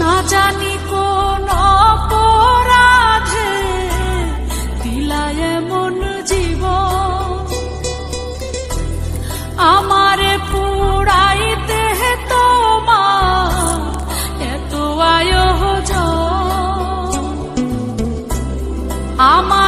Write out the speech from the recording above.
না জানি কোন অপরাধে দিলা আমার